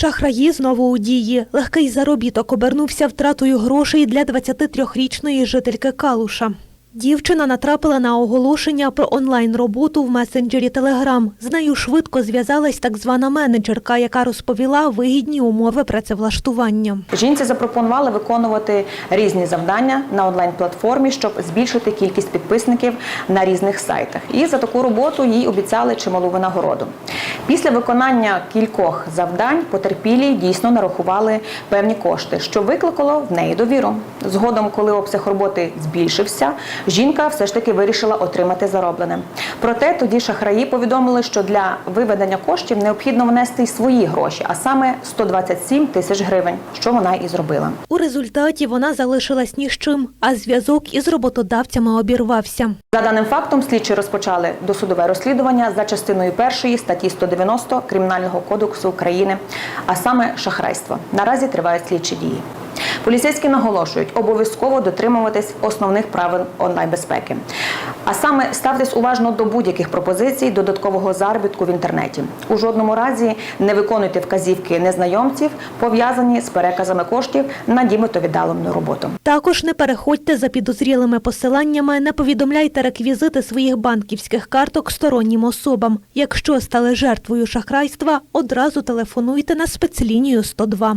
Шахраї знову у дії. Легкий заробіток обернувся втратою грошей для 23-річної жительки Калуша. Дівчина натрапила на оголошення про онлайн-роботу в месенджері Телеграм. З нею швидко зв'язалась так звана менеджерка, яка розповіла вигідні умови працевлаштування. Жінці запропонували виконувати різні завдання на онлайн-платформі, щоб збільшити кількість підписників на різних сайтах. І за таку роботу їй обіцяли чималу винагороду. Після виконання кількох завдань потерпілі дійсно нарахували певні кошти, що викликало в неї довіру. Згодом, коли обсяг роботи збільшився, жінка все ж таки вирішила отримати зароблене. Проте тоді шахраї повідомили, що для виведення коштів необхідно внести й свої гроші, а саме 127 тисяч гривень, що вона і зробила. У результаті вона залишилась ні з чим, а зв'язок із роботодавцями обірвався. За даним фактом, слідчі розпочали досудове розслідування за частиною першої статті 190 Кримінального кодексу України, а саме шахрайство. Наразі тривають слідчі дії. Поліцейські наголошують обов'язково дотримуватись основних правил онлайн-безпеки. А саме ставтесь уважно до будь-яких пропозицій додаткового заробітку в інтернеті. У жодному разі не виконуйте вказівки незнайомців, пов'язані з переказами коштів на нібито віддалену роботу. Також не переходьте за підозрілими посиланнями, не повідомляйте реквізити своїх банківських карток стороннім особам. Якщо стали жертвою шахрайства, одразу телефонуйте на спецлінію 102.